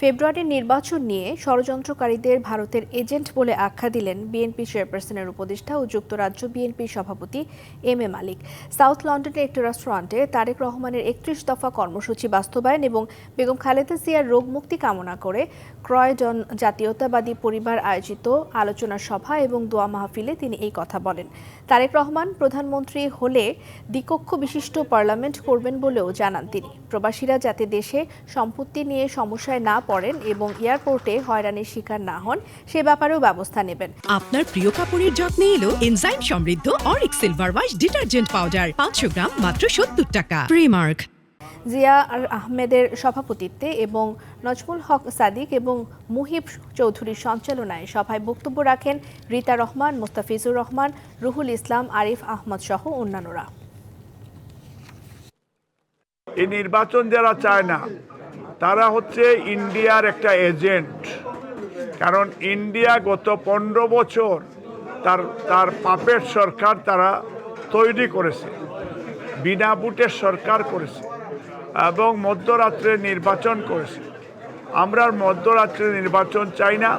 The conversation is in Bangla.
ফেব্রুয়ারির নির্বাচন নিয়ে ষড়যন্ত্রকারীদের ভারতের এজেন্ট বলে আখ্যা দিলেন বিএনপি চেয়ারপারসনের উপদেষ্টা ও যুক্তরাজ্য বিএনপির সভাপতি এম এ মালিক। সাউথ লন্ডনের একটি রেস্টুরেন্টে তারেক রহমানের একত্রিশ দফা কর্মসূচি বাস্তবায়ন এবং বেগম খালেদা জিয়ার রোগ মুক্তি কামনা করে ক্রয়জন জাতীয়তাবাদী পরিবার আয়োজিত আলোচনা সভা এবং দোয়া মাহফিলে তিনি এই কথা বলেন। তারেক রহমান প্রধানমন্ত্রী হলে দ্বিকক্ষ বিশিষ্ট পার্লামেন্ট করবেন বলেও জানান তিনি। প্রবাসীরা যাতে দেশে সম্পত্তি নিয়ে সমস্যায় না পড়েন এবং এয়ারপোর্টে হয়রানির শিকার না হন সে ব্যাপারেও ব্যবস্থা নেবেন। আপনার প্রিয় কাপড়ের যত্নে এলো এনজাইম সমৃদ্ধ অরিক সিলভার ওয়াশ ডিটারজেন্ট পাউডার পাঁচশো গ্রাম মাত্র সত্তর টাকা। প্রিমার্ক জিয়া আহমেদের সভাপতিত্বে এবং নজমুল হক সাদিক এবং মুহিব চৌধুরীর সঞ্চালনায় সভায় বক্তব্য রাখেন রীতা রহমান মোস্তাফিজুর রহমান রুহুল ইসলাম আরিফ আহমদ সহ অন্যান্যরা। এই নির্বাচন যারা চায় না তারা হচ্ছে ইন্ডিয়ার একটা এজেন্ট। কারণ ইন্ডিয়া গত পনেরো বছর তার তার পাপের সরকার তারা তৈরি করেছে, বিনা বুটের সরকার করেছে এবং মধ্যরাত্রে নির্বাচন করেছে। আমরা মধ্যরাত্রে নির্বাচন চাই না।